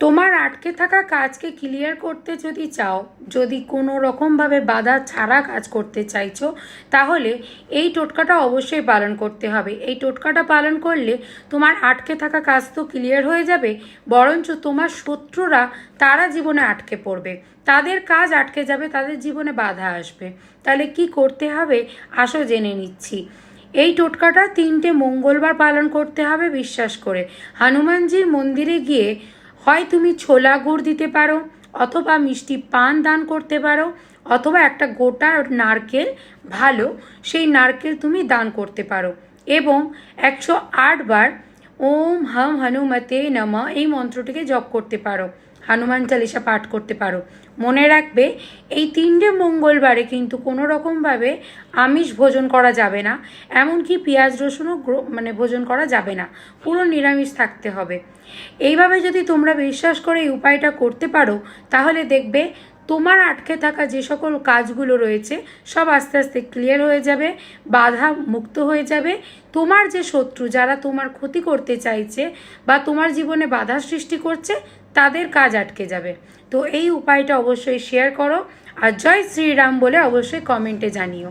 তোমার আটকে থাকা কাজকে ক্লিয়ার করতে যদি চাও, যদি কোনো রকমভাবে বাধা ছাড়া কাজ করতে চাইছো, তাহলে এই টোটকাটা অবশ্যই পালন করতে হবে। এই টোটকাটা পালন করলে তোমার আটকে থাকা কাজ তো ক্লিয়ার হয়ে যাবে, বরঞ্চ তোমার শত্রুরা তারা জীবনে আটকে পড়বে। তাদের কাজ আটকে যাবে, তাদের জীবনে বাধা আসবে। তাহলে কি করতে হবে? আসো জেনে নিচ্ছি। এই টোটকাটা তিনটে মঙ্গলবার পালন করতে হবে, বিশ্বাস করে। হনুমানজির মন্দিরে গিয়ে হয় তুমি ছোলা গুড় দিতে পারো, অথবা মিষ্টি পান দান করতে পারো, অথবা একটা গোটা নারকেল ভালো, সেই নারকেল তুমি দান করতে পারো। এবং একশো আট বার ওম হম হনুমতে নম, এই মন্ত্রটিকে জপ করতে পারো। হনুমান চালিসা পাঠ করতে পারো। মনে রাখবে, এই তিনটে মঙ্গলবারে কিন্তু কোনো রকমভাবে আমিষ ভোজন করা যাবে না, এমনকি পেঁয়াজ রসুনও মানে ভোজন করা যাবে না। পুরো নিরামিষ থাকতে হবে। এইভাবে যদি তোমরা বিশ্বাস করে এই উপায়টা করতে পারো, তাহলে দেখবে তোমার আটকে থাকা যে সকল কাজগুলো রয়েছে, সব আস্তে আস্তে ক্লিয়ার হয়ে যাবে, বাধা মুক্ত হয়ে যাবে। তোমার যে শত্রু যারা তোমার ক্ষতি করতে চাইছে বা তোমার জীবনে বাধা সৃষ্টি করছে, তাদের কাজ আটকে যাবে। তো এই উপায়টা অবশ্যই শেয়ার করো। আর জয় শ্রীরাম বলে অবশ্যই কমেন্টে জানিও।